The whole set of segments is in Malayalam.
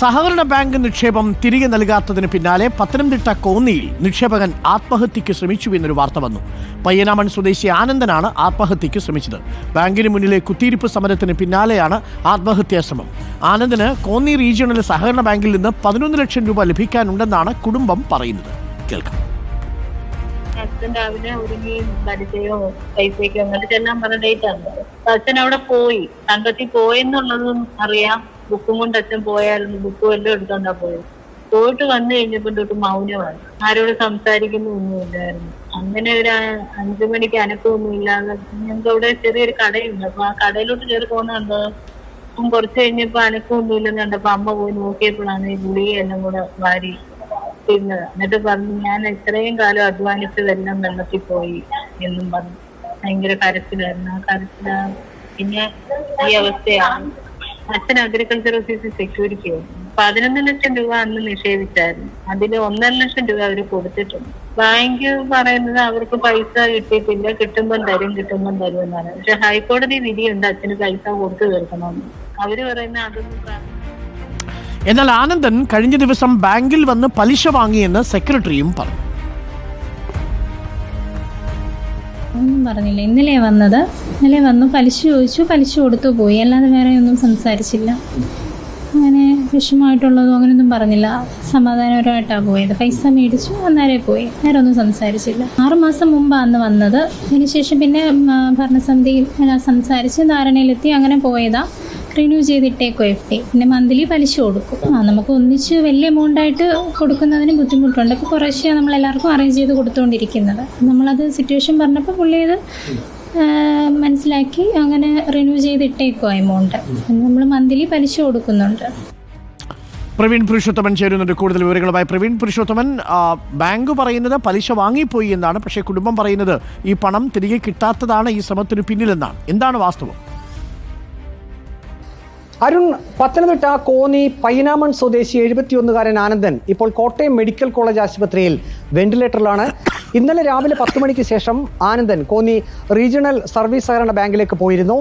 സഹകരണ ബാങ്ക് നിക്ഷേപം തിരികെ നൽകാത്തതിന് പിന്നാലെ പത്തനംതിട്ട കോന്നിയിൽ നിക്ഷേപകൻ ആത്മഹത്യയ്ക്ക് ശ്രമിച്ചു എന്നൊരു വാർത്ത വന്നു. പയ്യനാമൺ സ്വദേശി ആനന്ദനാണ് ആത്മഹത്യയ്ക്ക് ശ്രമിച്ചത്. ബാങ്കിന് മുന്നിലെ കുത്തിയിരിപ്പ് സമരത്തിന് പിന്നാലെയാണ് ആത്മഹത്യാ ശ്രമം. ആനന്ദന് കോന്നി റീജിയണൽ സഹകരണ ബാങ്കിൽ നിന്ന് പതിനൊന്ന് ലക്ഷം രൂപ ലഭിക്കാനുണ്ടെന്നാണ് കുടുംബം പറയുന്നത്. കേൾക്കാം. അച്ഛൻ രാവിലെ ഒരുങ്ങി പറഞ്ഞ ഡേറ്റ് ആണ്. അച്ഛൻ അവിടെ പോയി. തങ്കത്തി പോയെന്നുള്ളതും അറിയാം. ബുക്കും കൊണ്ട് അച്ഛൻ പോയായിരുന്നു ബുക്ക് വല്ലതും എടുത്തോണ്ടാ പോയത്. പോയിട്ട് വന്നു കഴിഞ്ഞപ്പോ തൊട്ട് മൗനമാണ് ആരോട് സംസാരിക്കുന്നൊന്നും ഇല്ലായിരുന്നു. അങ്ങനെ ഒരു അഞ്ചു മണിക്ക് അനക്കമൊന്നും ഇല്ലാതെ ഞങ്ങൾക്ക് അവിടെ ചെറിയൊരു കടയുണ്ട്. അപ്പൊ ആ കടയിലോട്ട് കയറി പോകുന്ന കണ്ടോ അപ്പം കുറച്ച് കഴിഞ്ഞപ്പോ അനക്കമൊന്നും ഇല്ലെന്ന് കണ്ടപ്പോ അമ്മ പോയി നോക്കിയപ്പോഴാണ് ഈ ഗുളികയെല്ലാം കൂടെ വാരി തിന്നത്. എന്നിട്ട് പറഞ്ഞു ഞാൻ ഇത്രയും കാലം അധ്വാനിച്ചതെല്ലാം വെള്ളത്തിൽ പോയി എന്നും പറഞ്ഞു. ഭയങ്കര കരച്ചിലായിരുന്നു. ആ കരച്ചില പിന്നെ ഈ അവസ്ഥയാണ്. അച്ഛൻ അഗ്രികൾച്ചർ ഓഫീസിൽ സെക്യൂരിറ്റി പതിനൊന്ന് ലക്ഷം രൂപ അന്ന് നിഷേധിച്ചായിരുന്നു. അതിൽ ഒന്നര ലക്ഷം രൂപ അവർ കൊടുത്തിട്ടുണ്ട്. ബാങ്ക് പറയുന്നത് അവർക്ക് പൈസ കിട്ടിയിട്ടില്ല കിട്ടുമ്പം തരും കിട്ടുമ്പം തരും എന്നാണ്. പക്ഷെ ഹൈക്കോടതി വിധിയുണ്ട് അച്ഛന് പൈസ കൊടുത്തു തീർക്കണമെന്ന്. അവർ പറയുന്ന അതൊന്നും എന്നാൽ ആനന്ദൻ കഴിഞ്ഞ ദിവസം ബാങ്കിൽ വന്ന് പലിശ വാങ്ങിയെന്ന് സെക്രട്ടറിയും പറഞ്ഞു. ഒന്നും പറഞ്ഞില്ല. ഇന്നലെ വന്നത്. ഇന്നലെ വന്നു പലിശ ചോദിച്ചു പലിശ കൊടുത്തു പോയി. അല്ലാതെ വേറെ ഒന്നും സംസാരിച്ചില്ല. അങ്ങനെ വിഷമമായിട്ടുള്ളതും അങ്ങനെയൊന്നും പറഞ്ഞില്ല. സമാധാനപരമായിട്ടാണ് പോയത്. പൈസ മേടിച്ചു അന്നേരെ പോയി. വേറെ ഒന്നും സംസാരിച്ചില്ല. ആറുമാസം മുമ്പാണ് അന്ന് വന്നത്. അതിനുശേഷം പിന്നെ ഭരണസമിതിയിൽ സംസാരിച്ച് ധാരണയിലെത്തി അങ്ങനെ പോയതാ. റിന്യൂ ചെയ്തിട്ടേക്കോ എഫ് ഡി പിന്നെ മന്ത്ലി പലിശ കൊടുക്കും. ആ നമുക്ക് ഒന്നിച്ച് വലിയ എമൗണ്ട് ആയിട്ട് കൊടുക്കുന്നതിന് ബുദ്ധിമുട്ടുണ്ട്. അപ്പോൾ കുറേശ്ശെ നമ്മൾ എല്ലാവർക്കും അറേഞ്ച് ചെയ്ത് കൊടുത്തുകൊണ്ടിരിക്കുന്നത് നമ്മളത് സിറ്റുവേഷൻ പറഞ്ഞപ്പോൾ പുള്ളി മനസ്സിലാക്കി അങ്ങനെ റിന്യൂ ചെയ്തിട്ടേക്കോ എമൗണ്ട് നമ്മൾ മന്ത്ലി പലിശ കൊടുക്കുന്നുണ്ട്. പ്രവീൺ പുരുഷോത്തമൻ ചേരുന്നുണ്ട്. കൂടുതൽ വിവരങ്ങളുമായി പ്രവീൺ പുരുഷോത്തമൻ. ബാങ്ക് പറയുന്നത് പലിശ വാങ്ങിപ്പോയി എന്നാണ്. പക്ഷേ കുടുംബം പറയുന്നത് ഈ പണം തിരികെ കിട്ടാത്തതാണ് ഈ ശ്രമത്തിന് പിന്നിലെന്നാണ്. എന്താണ് വാസ്തവം? അരുൺ പത്തനംതിട്ട കോന്നി പൈനാമൺ സ്വദേശി എഴുപത്തിയൊന്നുകാരൻ ആനന്ദൻ ഇപ്പോൾ കോട്ടയം മെഡിക്കൽ കോളേജ് ആശുപത്രിയിൽ വെന്റിലേറ്ററിലാണ്. ഇന്നലെ രാവിലെ പത്ത് മണിക്ക് ശേഷം ആനന്ദൻ കോന്നി റീജിയണൽ സർവീസ് സഹകരണ ബാങ്കിലേക്ക് പോയിരുന്നു.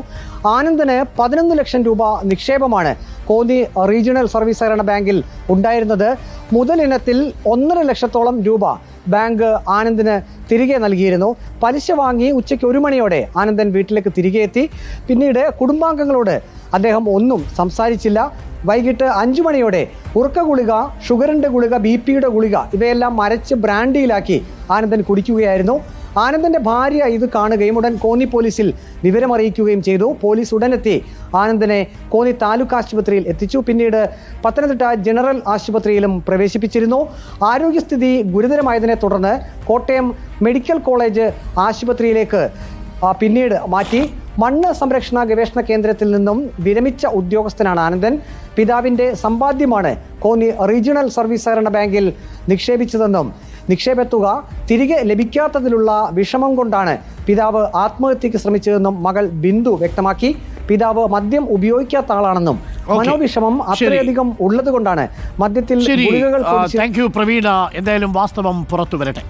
ആനന്ദന് പതിനൊന്ന് ലക്ഷം രൂപ നിക്ഷേപമാണ് കോന്നി റീജിയണൽ സർവീസ് സഹകരണ ബാങ്കിൽ ഉണ്ടായിരുന്നത്. മുതലിനത്തിൽ ഒന്നര ലക്ഷത്തോളം രൂപ ബാങ്ക് ആനന്ദിന് തിരികെ നൽകിയിരുന്നു. പലിശ വാങ്ങി ഉച്ചയ്ക്ക് ഒരു മണിയോടെ ആനന്ദൻ വീട്ടിലേക്ക് തിരികെ എത്തി. പിന്നീട് കുടുംബാംഗങ്ങളോട് അദ്ദേഹം ഒന്നും സംസാരിച്ചില്ല. വൈകിട്ട് അഞ്ചു മണിയോടെ ഉറക്ക ഗുളിക ഷുഗറിന്റെ ഗുളിക ബി പിയുടെ ഗുളിക ഇവയെല്ലാം മരച്ച് ബ്രാൻഡിയിലാക്കി ആനന്ദൻ കുടിക്കുകയായിരുന്നു. ആനന്ദന്റെ ഭാര്യ ഇത് കാണുകയും ഉടൻ കോന്നി പോലീസിൽ വിവരമറിയിക്കുകയും ചെയ്തു. പോലീസ് ഉടനെത്തി. ആനന്ദനെ കോന്നി താലൂക്ക് ആശുപത്രിയിൽ എത്തിച്ചു. പിന്നീട് പത്തനംതിട്ട ജനറൽ ആശുപത്രിയിലും പ്രവേശിപ്പിച്ചിരുന്നു. ആരോഗ്യസ്ഥിതി ഗുരുതരമായതിനെ തുടർന്ന് കോട്ടയം മെഡിക്കൽ കോളേജ് ആശുപത്രിയിലേക്ക് പിന്നീട് മാറ്റി. മണ്ണ് സംരക്ഷണ ഗവേഷണ കേന്ദ്രത്തിൽ നിന്നും വിരമിച്ച ഉദ്യോഗസ്ഥനാണ് ആനന്ദൻ. പിതാവിന്റെ സമ്പാദ്യമാണ് കോന്നി റീജിയണൽ സർവീസ് സഹകരണ ബാങ്കിൽ നിക്ഷേപിച്ചതെന്നും നിക്ഷേപത്തുക തിരികെ ലഭിക്കാത്തതിലുള്ള വിഷമം കൊണ്ടാണ് പിതാവ് ആത്മഹത്യക്ക് ശ്രമിച്ചതെന്നും മകൾ ബിന്ദു വ്യക്തമാക്കി. പിതാവ് മദ്യം ഉപയോഗിക്കാത്ത ആളാണെന്നും മനോവിഷമം അത്രയധികം ഉള്ളത് കൊണ്ടാണ് മദ്യത്തിൽ ഗുളികകൾ കുടിച്ച് താങ്ക് യു പ്രവീണ. എന്തായാലും വാസ്തവം പുറത്തു വരട്ടെ